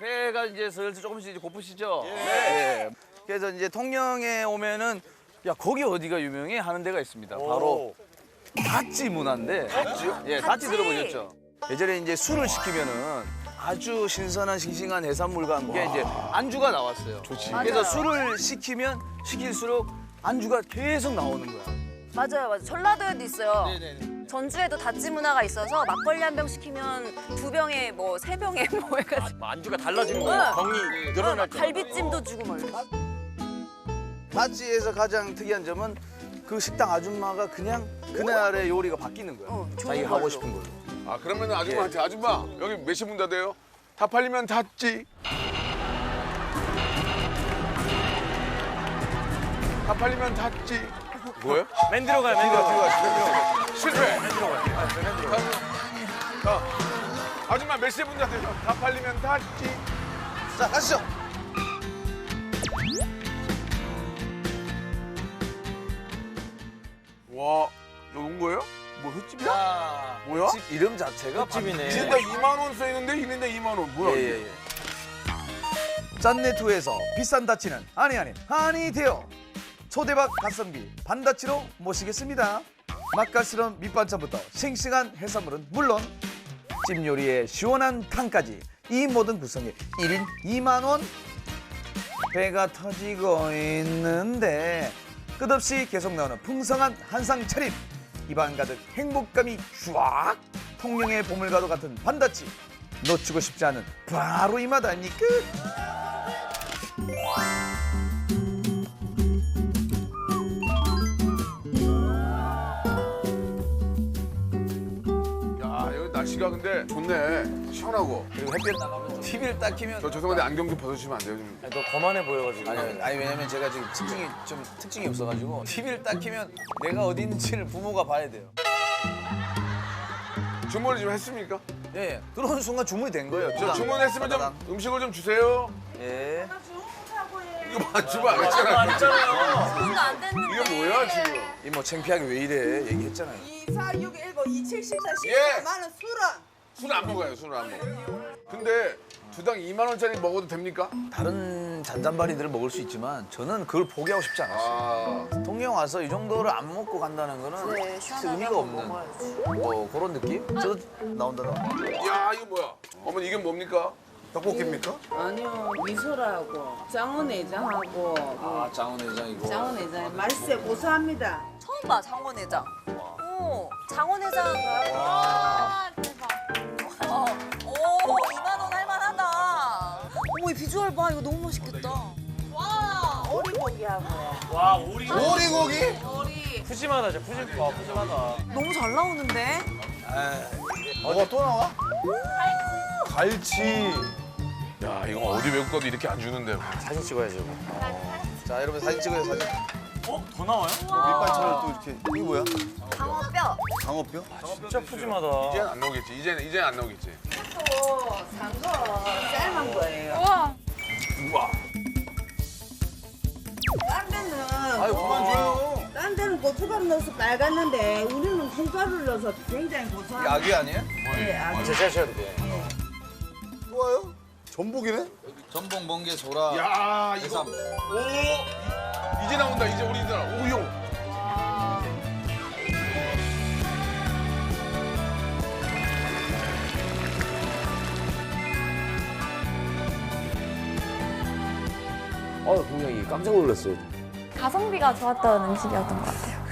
배가 이제 슬슬 조금씩 이제 고프시죠? 예. 그래서 이제 통영에 오면은 야 거기 어디가 유명해 하는 데가 있습니다. 바로 다찌 문화인데. 다찌요? 예, 다찌 들어보셨죠? 예전에 이제 술을 시키면은 아주 신선한 싱싱한 해산물과 함께 이제 안주가 나왔어요. 좋지. 그래서 맞아요. 술을 시키면 시킬수록 안주가 계속 나오는 거야. 맞아요, 맞아요. 전라도에도 있어요. 전주에도 다찌 문화가 있어서 막걸리 한 병 시키면 두 병에 뭐 세 병에 뭐 해가지고 안주가 달라지는 거예요. 응. 병이 막 갈비찜도 주고 막 이렇게. 다찌에서 가장 특이한 점은 그 식당 아줌마가 그냥 그날의 요리가 바뀌는 거야. 어, 좋은 자기가 하고 걸로. 싶은 걸로. 아 그러면 아줌마한테 아줌마 여기 몇시문 닫아요? 다 팔리면 닫지. 다 팔리면 닫지. 뭐야? 맨 뒤로 가요, 맨 뒤로 가요. 실패. 자, 아줌마 몇 시에 문 닫아요? 다 팔리면 닫지. 자, 가시죠. 와, 여기 온 거예요? 뭐 횟집이야? 뭐야? 집 이름 자체가 횟집이네. 이는데 2만 원 써 있는데 이는데 2만 원. 뭐야? 예, 이게? 예, 예. 짠내투에서 비싼 다치는 아니 아니 한이 되어 초대박 가성비 반다치로 모시겠습니다. 맛깔스러운 밑반찬부터 싱싱한 해산물은 물론 찜 요리에 시원한 탕까지 이 모든 구성에 1인 2만 원 배가 터지고 있는데 끝없이 계속 나오는 풍성한 한상 차림 입안 가득 행복감이 쫙 통영의 보물과도 같은 반다치 놓치고 싶지 않은 바로 이 맛 아닙니까? 날씨가 근데 좋네. 시원하고. 그리고 햇빛 나가면 TV를 딱 키면 저 죄송한데 안경 좀 벗으시면 안 돼요? 좀. 너 거만해 보여가지고. 아니, 아니 왜냐면 제가 지금 특징이 좀 특징이 없어가지고 TV를 딱 키면 내가 어디 있는지를 부모가 봐야 돼요. 주문을 좀 했습니까? 예, 예. 들어오는 순간 주문이 된 거예요. 저 주문했으면 좀. 음식을 좀 주세요. 예. 이거 맞추면 알겠잖아. 아니잖아요. 돈도 안 됐는데. 이게 뭐야 지금? 이뭐 창피하게 왜 이래 얘기했잖아요. 2461 2714 예. 14만 원 술은 술안 먹어요. 술을 안 먹어. 근데 두당 2만 원짜리 먹어도 됩니까? 다른 잔잔바리들을 먹을 수 있지만 저는 그걸 포기하고 싶지 않았어요. 아, 통영 와서 이 정도를 안 먹고 간다는 거는 네, 시원하게 의미가 한번 없는 먹어야지. 뭐 그런 느낌? 저도 나온다 나온다. 야 이거 뭐야? 어머니 이게 뭡니까? 떡볶이입니까? 아니요 미소라고 장어내장하고 아 장원회장이고. 장어내장 맛있어요 고소합니다 처음 봐 장원회장. 오 장원회장. 와 비주얼 봐 이거 너무 맛있겠다. 와 오리고기하고 와, 오리. 오리고기? 머리 푸짐하다, 진짜 푸짐, 와, 푸짐하다. 너무 잘 나오는데. 뭐가 또 나와? 갈치. 야 이거 어디 외국 가도 이렇게 안 주는데. 사진 찍어야지, 이거. 자 여러분 사진 찍어요 사진. 어? 더 나와요? 밑반찬을 또 이렇게 이거 뭐야? 장어뼈. 장어뼈? 진짜 푸짐하다. 이제는 안 나오겠지. 이제는 이제는 안 나오겠지. 산거 삶은 거예요 우와. 딴 데는 아유 그만 줘요. 딴 데는 고춧가루 넣어서 빨갛는데 우리는 콩가루를 넣어서 굉장히 고소합니다 약이 아니에요? 네, 아주 제가 하셔야 돼. 좋아요? 전복이네? 전복 멍게 소라. 야 이거. 해삼. 오 이제 나온다. 이제 우리 어, 분명히 깜짝 놀랐어요. 가성비가 좋았던 음식이었던 것 같아요.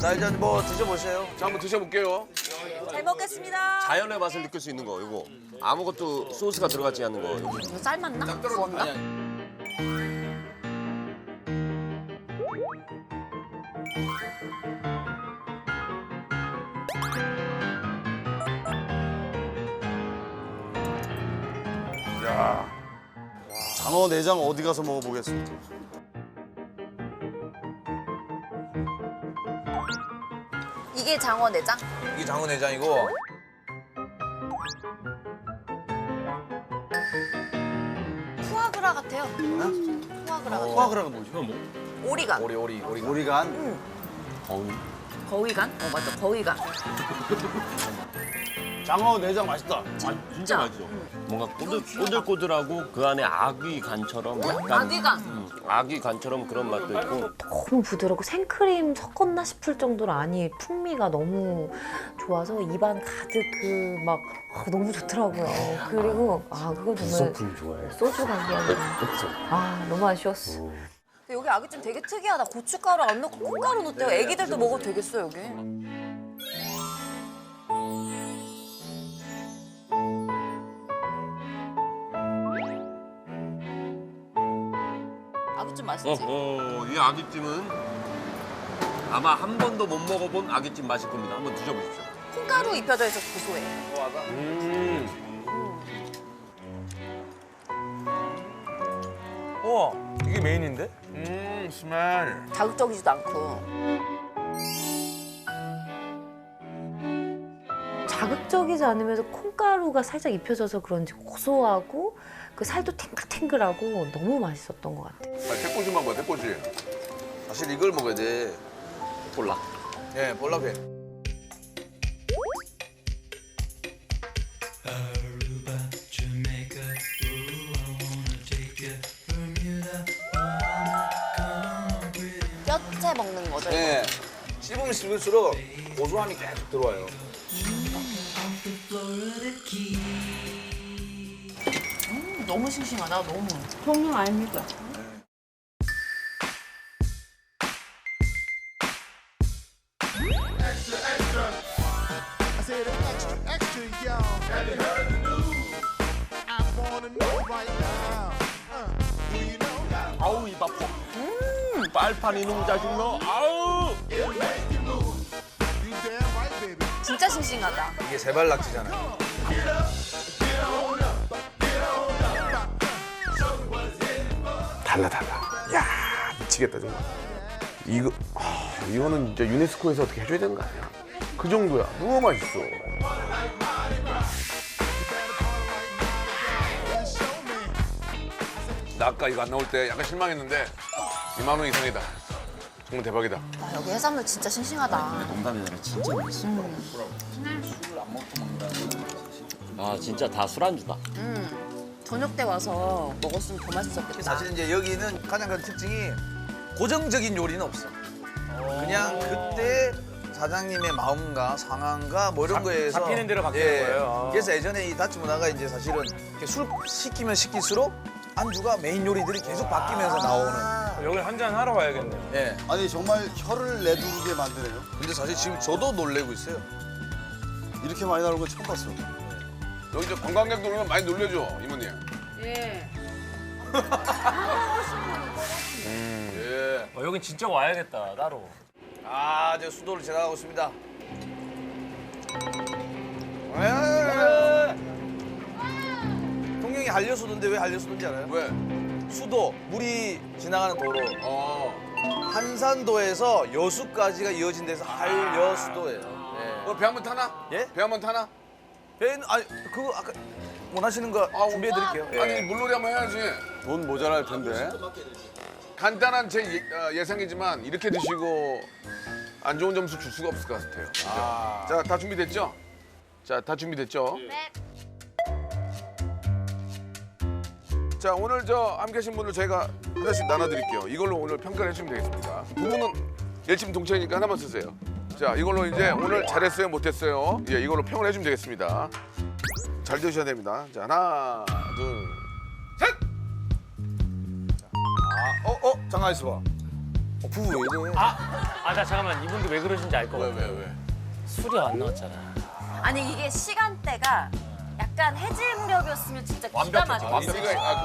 자 이제 뭐 드셔보세요. 자 한번 드셔볼게요. 잘 먹겠습니다. 자연의 맛을 느낄 수 있는 거 이거 아무것도 소스가 들어가지 않는 거 이거. 이거 삶았나? 구웠나? 야. 장어 내장 어디 가서 먹어보겠습니다. 이게 장어 내장? 이게 장원회장이고 푸아그라 같아요. 푸아그라 같아요. 포아그라가 뭐지? 오리가. 오리 오리 오리. 오리간? 거위간? 어 맞다 거위간. 장어 내장 맛있다. 진짜 맛있어. 뭔가 꼬들, 꼬들꼬들하고 그 안에 아귀 간처럼 약간 아귀 간. 음, 아귀 간처럼 그런 맛도 있고 너무 부드럽고 생크림 섞었나 싶을 정도로 안이 풍미가 너무 좋아서 입안 가득 그 막 너무 좋더라고요. 그리고 아 그거 정말 소품 좋아해. 소주 감기하고 아 너무 아쉬웠어. 근데 여기 아귀찜 되게 특이하다. 고춧가루 안 넣고 콩가루 넣대요. 애기들도 먹어도 되겠어 여기. 아귀찜 맛있지? 어허, 이 아귀찜은 아마 한 번도 못 먹어본 아귀찜 맛일 겁니다. 한번 드셔보십시오. 콩가루 입혀져 있어서 고소해. 음. 우와 이게 메인인데? 음 스멜. 자극적이지도 않고. 자극적이지 않으면서 콩가루가 살짝 입혀져서 그런지 고소하고 그 살도 탱글탱글하고 너무 맛있었던 것 같아요. 아, 대꼬지만 봐 대꼬지. 사실 이걸 먹어야 돼. 볼락. 예, 볼락회. 뼈째 먹는 거죠? 예. 씹으면 씹을수록 고소함이 계속 들어와요. 음, 너무 싱싱하다. 너무. 통영 아닙니까? Uh? 아우 입 아파. 음, 빨판 이놈 자식 너. 아우. 싱싱하다. 이게 세발낙지잖아요. 달라 달라. 야 미치겠다 정말. 이거 아, 이거는 진짜 유네스코에서 어떻게 해줘야 되는 거 아니야? 그 정도야. 너무 맛있어. 나 아까 이거 안 나올 때 약간 실망했는데 2만 원 이상이다. 정말 대박이다. 아, 여기 해산물 진짜 싱싱하다. 농담이 아니라 진짜 맛있어. 아 진짜 다 술안주다. 음, 저녁 때 와서 먹었으면 더 맛있었겠다. 사실 이제 여기는 가장 큰 특징이 고정적인 요리는 없어. 그냥 그때 사장님의 마음과 상황과 뭐 이런 거에서 예. 잡히는 대로 바뀌는 거예요. 아. 그래서 예전에 이 다치 문화가 이제 사실은 이렇게 술 시키면 시킬수록 안주가 메인 요리들이 계속 바뀌면서 나오는. 여기 한잔 하러 와야겠네요. 예. 아니 정말 혀를 내두르게 만드네요. 근데 사실 지금 저도 놀래고 있어요. 이렇게 많이 나오는 건 처음 봤어. 여기 저 관광객들 오면 많이 놀려줘 이모님. 예. 예. 어, 여긴 진짜 와야겠다 따로. 아, 저 수도를 지나가고 있습니다. 예. 통영이 한려수도인데 왜 한려수도인지 알아요? 왜? 수도, 물이 지나가는 도로. 어. 한산도에서 여수까지가 이어진 데서 한려수도예요. 어, 배한 번 타나? 예? 배 한 번 타나? 배는 아니 그거 아까 원하시는 거 아, 준비해 드릴게요. 아니 물놀이 한번 해야지. 돈 모자랄 텐데. 간단한 제 예, 상이지만 이렇게 드시고 안 좋은 점수 줄 수가 없을 것 같아요. 진짜. 자, 다 준비됐죠? 자, 다 준비됐죠? 네. 자, 오늘 저 함께 하신 분들 저희가 하나씩 나눠드릴게요. 이걸로 오늘 평가를 해주시면 되겠습니다. 두 분은 일침 동체니까 하나만 쓰세요. 자, 이걸로 이제 오늘 잘했어요, 못했어요. 예, 이걸로 평을 해주면 되겠습니다. 잘 드셔야 됩니다. 자, 하나, 둘, 셋! 어, 어, 잠깐 있어봐. 어, 부부 왜 이래? 아나 잠깐만 이분들 왜 그러신지 알것 왜, 같아. 왜, 왜? 술이 안 나왔잖아. 아니 이게 시간대가 약간 해질 무렵이었으면 진짜 기가 막히겠어. 일리가, 아,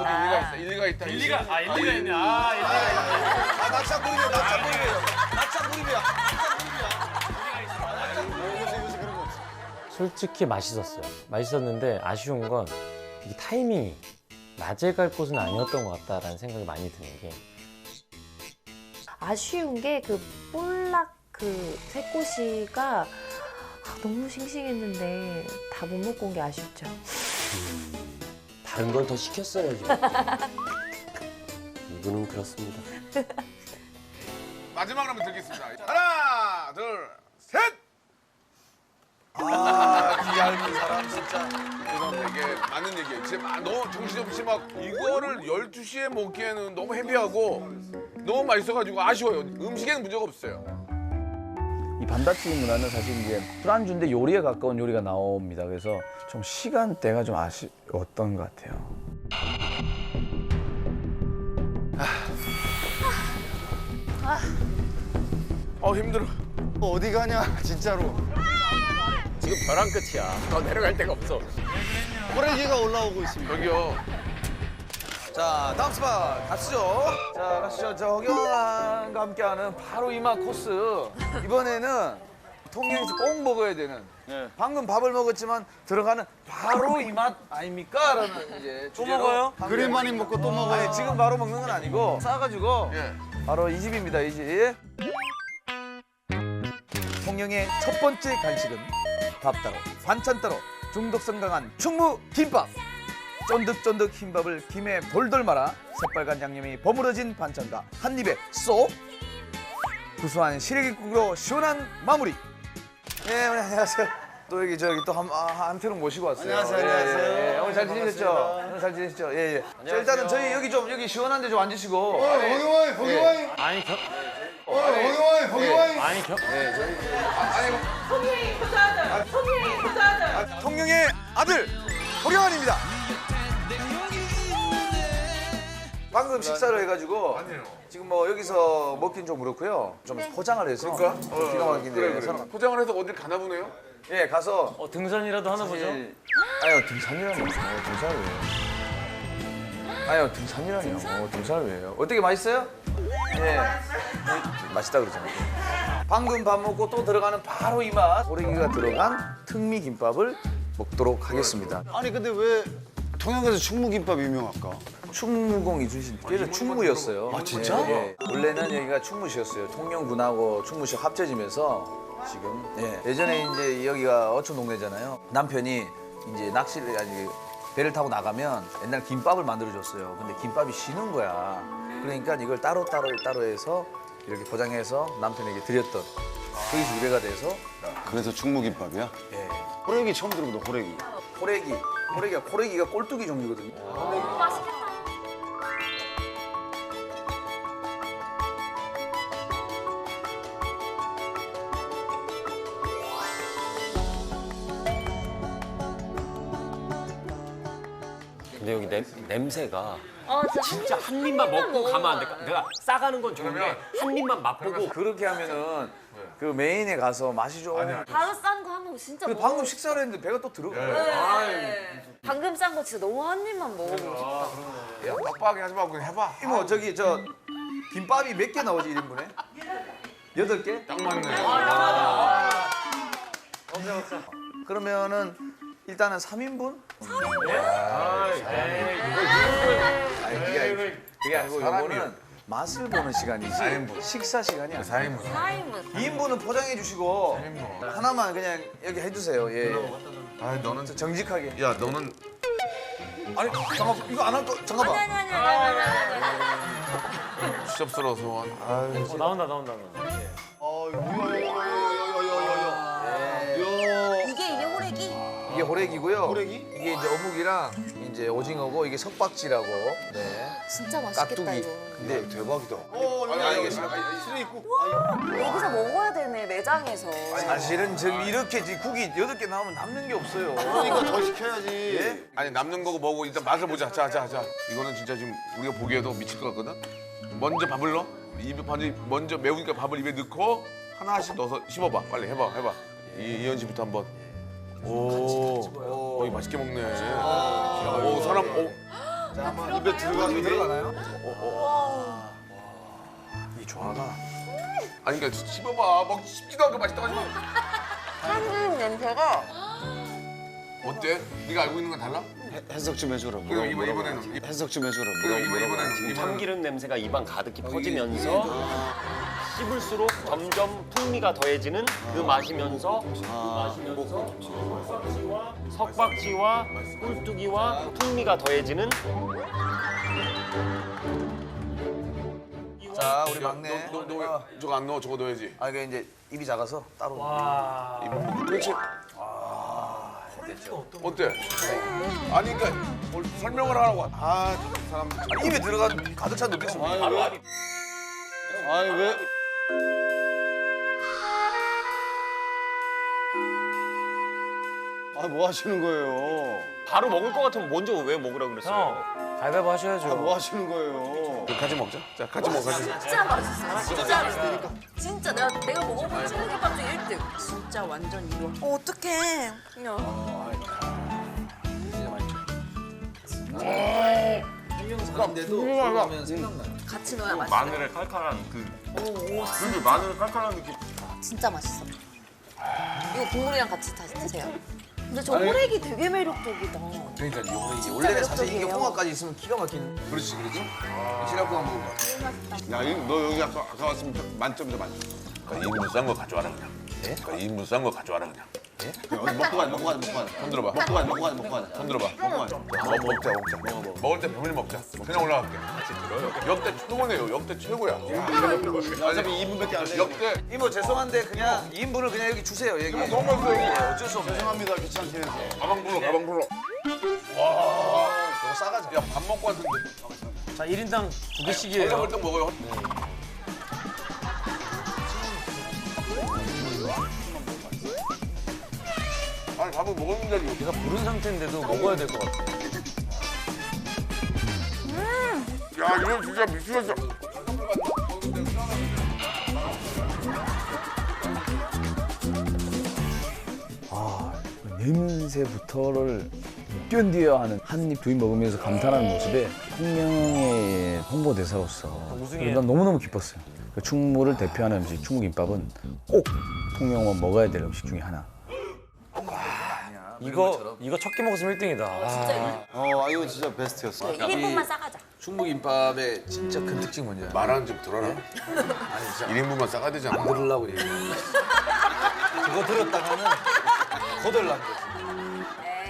그것도 일리가 있다. 일리가 있다. 일리가 아 일리가 있네. 아 일리가 있네. 아, 낙차 무릎이야, 낙차 무릎이야. 낙차 무릎이야. 솔직히 맛있었어요. 맛있었는데 아쉬운 건 이게 타이밍이 낮에 갈 곳은 아니었던 것 같다라는 생각이 많이 드는 게 아쉬운 게 그 볼락 그 새꼬시가 아, 너무 싱싱했는데 다 못 먹고 온 게 아쉽죠. 음, 다른 걸 더 시켰어야죠. 이분은 그렇습니다. 마지막으로 한번 드리겠습니다. 하나, 둘, 셋. 아, 이 얇은 사람 진짜. 죄송합니다. 이게 맞는 얘기예요. 지금 아, 너무 정신없이 막 이거를 12시에 먹기에는 너무 헤비하고 너무 맛있어가지고 아쉬워요. 음식에는 문제가 없어요. 이 반다찌 문화는 사실 이제 술안주인데 요리에 가까운 요리가 나옵니다. 그래서 좀 시간대가 좀 아쉬웠던 것 같아요. 어 힘들어. 어디 가냐 진짜로. 지금 벼랑 끝이야. 더 내려갈 데가 없어. 호래기가 올라오고 있습니다. 저기요. 자, 다음 스팟 가시죠. 자, 가시죠. 저 허경환과 함께하는 바로 이맛 코스. 이번에는 통영에서 꼭 먹어야 되는. 네. 방금 밥을 먹었지만 들어가는 바로 이 맛 아닙니까? 라는 이제 또 먹어요? 그림 많이 먹고 또 먹어요. 아니, 지금 바로 먹는 건 아니고 싸가지고 예. 바로 이 집입니다, 이 집. 통영의 첫 번째 간식은 밥 따로, 반찬 따로, 중독성 강한 충무 김밥. 쫀득쫀득 흰밥을 김에 돌돌 말아 새빨간 양념이 버무려진 반찬과 한 입에 쏙 구수한 시래기국으로 시원한 마무리. 예, 오늘 안녕하세요. 또 여기 저기 또한 한 태로 모시고 왔어요. 안녕하세요, 예, 안녕하세요. 예, 예. 오늘 잘 지내셨죠? 반갑습니다. 오늘 잘 지내셨죠? 예, 예. 자, 일단은 저희 여기 좀 여기 시원한데 좀 앉으시고. 허경환, 허경환, 아니 겨, 허경환, 허경환. 아니 겨, 통영의 아들 호경환입니다. 방금 식사를 해가지고 지금 뭐 여기서 먹긴 좀 그렇고요. 좀 포장을 해서 기가 막히게 그래 그래. 포장을 해서 어딜 가나 보네요. 예 가서 어, 등산이라도 하나 보죠. 사실- 아유 등산이라뇨. 어, 등산을 왜요? 아유 등산이라뇨. 어, 등산을 왜요? 어떻게 맛있어요? 예. 맛있다 그러잖아요. 방금 밥 먹고 또 들어가는 바로 이 맛. 고래기가 들어간 특미 김밥을 먹도록 하겠습니다. 아니 근데 왜 통영에서 충무김밥 유명할까? 충무공 이순신 그래서 충무였어요. 아, 진짜? 예, 예. 원래는 여기가 충무시였어요. 통영군하고 충무시 합쳐지면서 지금 예. 예전에 이제 여기가 어촌 동네잖아요. 남편이 이제 낚시를 아니 배를 타고 나가면 옛날 김밥을 만들어 줬어요. 근데 김밥이 쉬는 거야. 그러니까 이걸 따로 따로 따로 해서 이렇게 포장해서 남편에게 드렸던 그게 유래가 돼서 그래서 충무김밥이야? 예. 호래기 처음 들어보다 호래기. 호래기 호래기가 호래기가 꼴뚜기 종류거든요. 근데 여기 냄, 냄새가 어, 진짜 한 입만 먹고 가면 안 돼. 내가 싸가는 건 좋은데 한 입만 맛보고 그렇게 하면은 그 메인에 가서 맛이 좀 바로 싼거 하면 진짜 근데 먹어. 방금 식사를 했는데 배가 또 들어가. 네. 방금 싼 거 진짜 너무 한 입만 먹어보고 싶다. 야, 빡빡하게 하지 말고 그냥 해봐. 이모 저기 저 김밥이 몇 개 나오지 1인분에? 여덟 개? 딱 맞네. 그러면은 일단은 3인분? 아니 그게 아니 그게 아니고 이거는 맛을 보는 시간이지 식사 시간이 아니야. 4인분. 4인분. 2인분은 포장해 주시고 하나만 그냥 여기 해주세요. 예. 아 너는 정직하게. 야 너는 아니 잠깐 이거 안 할거 아니 잠깐만. 아니 아니 아니 아니 아니. 추접스러워서 아유. 어, 나온다 나온다 나온다. 어, 호래기고요. 호래기? 이게 이제 어묵이랑 이제 오징어고 이게 석박지라고. 네. 진짜 맛있겠다 깍두기. 이거. 근데 대박이다. 아니, 알겠습니다. 실에 있고. 여기서 먹어야 되네 매장에서. 사실은 지금 이렇게 지금 국이 여덟 개 나오면 남는 게 없어요. 그러니까 더 시켜야지. 예? 아니 남는 거고 뭐고 일단 맛을 보자. 자, 자, 자. 이거는 진짜 지금 우리가 보기에도 미칠 것 같거든. 먼저 밥을 넣어. 입에 반이 먼저 매우니까 밥을 입에 넣고 하나씩 넣어서 씹어봐. 빨리 해봐, 해봐. 이 이현 씨부터 한번. 오, 어, 이 맛있게 먹네. 오, 사람, 오, 입에 들어가는 게 들어가나요? 이 조화가. 아니 그러니까 씹어봐. 먹 씹지도 않고 맛있다고 하지 마. 한국 냄새가 어때? 네가 알고 있는 건 달라? 해석 좀 해줘라. 뭐라고 이번. 이번에는 해석 좀 해줘라. 뭐라고 이번. 이번에는 이번에는 참기름 냄새가 입안 가득히 퍼지면서 씹을수록 점점 풍미가 더해지는 그 맛이면서 그 맛이면서 석박지와 석박지와 꿀뚜기와 풍미가 더해지는 자, 우리 야, 막내. 너, 너, 너, 왜 저거 안 넣어? 저거 넣어야지. 아, 이게 이제 입이 작아서 따로. 와. 그렇지. 아. 어때? 아니 그러니까 뭘 설명을 하라고. 아 사람. 아니, 입에 들어간 가득 찬 눈빛을 아니, 바로 왜? 아 뭐 하시는 거예요? 바로 먹을 것 같으면 먼저 왜 먹으라 그랬어요? 형 가위바위보 하셔야죠. 아 뭐 하시는 거예요? 같이 먹자. 자 같이 먹자. 진짜 맛있어. 진짜 맛있어. 진짜 내가 내가 먹어본 중국김밥 중에 1등. 진짜 완전 이거. 어, 어떡해. 그냥. 같이 넣어야 맛있어. 마늘의 칼칼한 그 오, 오, 그게 마늘의 칼칼한 느낌. 진짜 맛있어. 이거 국물이랑 같이 다시 드세요. 근데 저 호래기 되게 매력적이다. 그러니까 이게 원래는 사실 이게 매력적이에요. 홍합까지 있으면 기가 막힌. 그렇지, 그렇지. 지랄고 한번 먹어봐. 야, 이- 너 여기 아까, 아까 왔으면 좀 만점이다 만점. 그러니까 2인분 싼 거 가져와라 그냥. 예? 그러니까 2인분 싼 거 가져와라 그냥. 먹고 가자 먹고 가자 먹고 가자 손 들어봐. 먹고 가자 먹고 가자 먹고 가자 손 들어봐. 먹고 가자 먹, 먹자 먹자. 먹을 때 배불리 먹자. 그냥 올라갈게. 역대 최고네요. 역대 최고야. 어차피 2분밖에 안 돼. 역대 이모 죄송한데 그냥 2인분을 그냥 여기 주세요, 여기. 너무 맛있어요. 예, 어쩔 수 없네. 죄송합니다 귀찮게 해서. 가방 불러 가방 불러. 너무 싸가지. 야밥 먹고 왔는데. 자 1인당 두 개씩이에요. 먹어요. 밥을 먹었는데 이거. 내가 부른 상태인데도 먹어야 될 것 같아. 야 이거 진짜 미치겠어. 냄새부터를 못 견뎌야 하는 한입 두 입 먹으면서 감탄하는 모습에 통영의 홍보대사로서 우승이에요. 난 너무너무 기뻤어요. 그 충무를 대표하는 음식 충무김밥은 꼭 통영 오면 먹어야 될 음식 중에 하나. 이거 이거 첫 끼 먹었으면 1등이다. 아, 어 이거 진짜 베스트였어. 1인분만 싸가자. 충무김밥의 진짜 큰 특징 뭔지 알아요? 말하는 좀 들어라. 아니 진짜 1인분만 싸가야 되잖아. 안 들으려고 얘기해. 그거 들었다가는 거덜난 거지.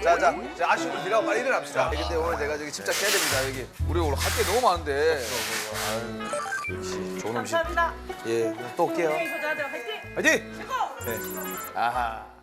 자, 자, 자, 아쉬운 걸 빌어 빨리 일어납시다. 근데 오늘 제가 저기 집착해야 됩니다, 여기. 우리 오늘 할 게 너무 많은데. 아유, 역시 좋은 음식. 감사합니다. 예, 또 올게요. 화이팅! 화이팅! 네. 아하.